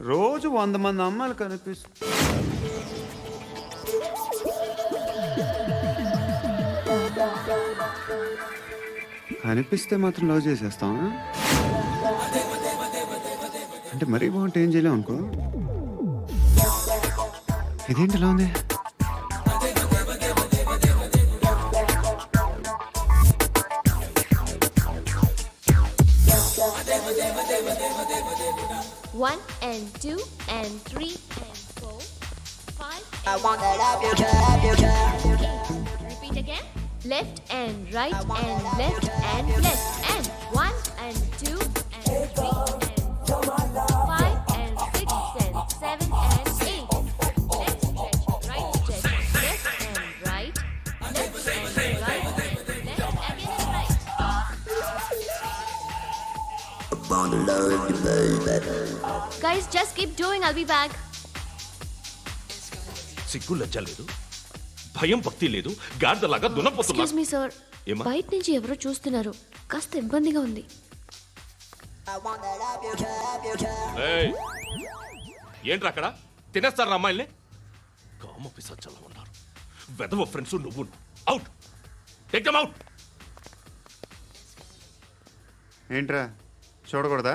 రోజు వంద మంది అమ్మాయిలు కనిపిస్తుంది కనిపిస్తే మాత్రం లవ్ చేసేస్తావా? అంటే మరీ బాగుంటే ఏం చేయలేం అనుకో. ఇదేంటి ఇలా ఉంది? One and two and three and four, five. I want that up your trap, your trap. Eight. Repeat again. Left and right and left and I'll be back. సిగ్గు లజ్జ లేదు. భయం భక్తి లేదు. గాడిదలాగా దున్నపోతున్నా. Excuse me sir? బయట నుంచి ఎవరో చూస్తున్నారు. కాస్త ఇబ్బందిగా ఉంది. ఏయ్! ఏంట్రా అక్కడ? తినేస్తారు అమ్మాయిల్ని? కామ పిసచ్చలా ఉన్నారు వెదవ ఫ్రెండ్స్ నువ్వు. అవుట్ టేక్ దమ్ అవుట్ ఏంట్రా? చూడకూడదా?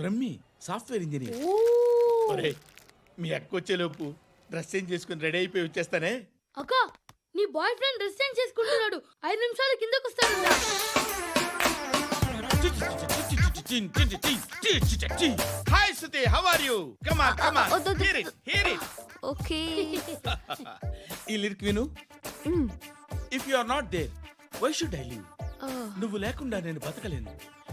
Brahmi software engineer. ఒరేయ్, మీ అక్క వచ్చేలోపు డ్రెస్ చేంజ్ చేసుకుని రెడీ అయిపోయి వచ్చేస్తానే? అక్క నీ బాయ్ ఫ్రెండ్ డ్రెస్ చేంజ్ చేసుకుంటున్నాడు. ఐదు నిమిషాలు కిందకు వస్తాడు hi Shruti how are you come on come on వద్దు, వద్దు. Hear it hear it okay. ఈ లిరిక్ విను. If you are not there why should I live నువ్వు లేకుండా నేను బతకలేను.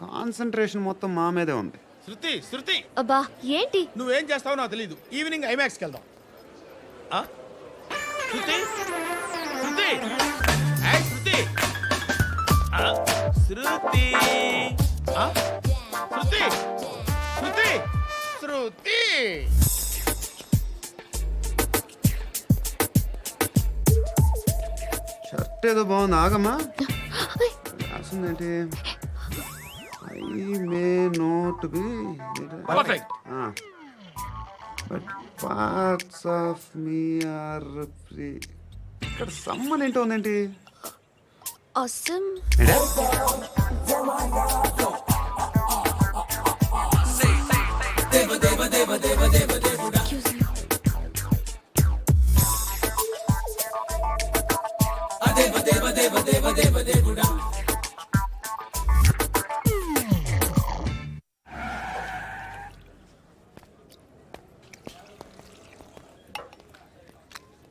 కాన్సన్ట్రేషన్ మొత్తం మా మీదే ఉంది. శృతి శృతి! అబ్బా ఏంటి? నువ్వేం చేస్తావో నాకు తెలియదు ఈవినింగ్ ఐమాక్స్కి వెళ్దాం. ఆ? శృతి? శృతి? ఏయ్, శృతి! ఆ, శృతి! ఆ? శృతి! శృతి! శృతి! షర్ట్ ఏదో బాగుంది. ఆగమ్మా. రాసిందేంటి? May not be perfect but parts of me are free ఇక్కడ సమ్మన్ ఏంటో ఉందేంటి? అసమ్ ఏంటే?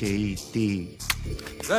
చేతి రే,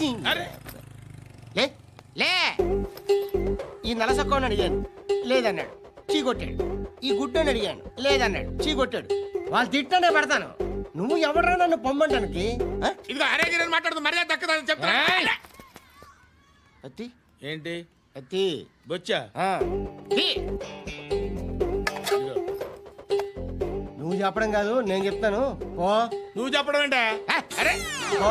లే లే. ఈ నలసక్కని అడిగాను లేదన్నాడు. చీ కొట్టాడు ఈ గుడ్డని అడిగాను లేదన్నాడు. చీ కొట్టాడు వాళ్ళు తిట్టానే పడతాను. నువ్వు ఎవడరా నన్ను పొమ్మంటానికి? ఇదిగో అరే గిరని మాట్లాడుతూ మర్యాద దక్కదని చెప్తా అత్తి? ఏంటి? అత్తి? బొచ్చా. నువ్వు చెప్పడం కాదు నేను చెప్తాను. ఓ నువ్వు చెప్పడం ఏంటే? అరే. ఓ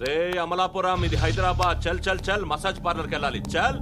రే అమలాపురం ఇది హైదరాబాద్. చల్ చల్ చల్ మసాజ్ పార్లర్కి వెళ్ళాలి చల్.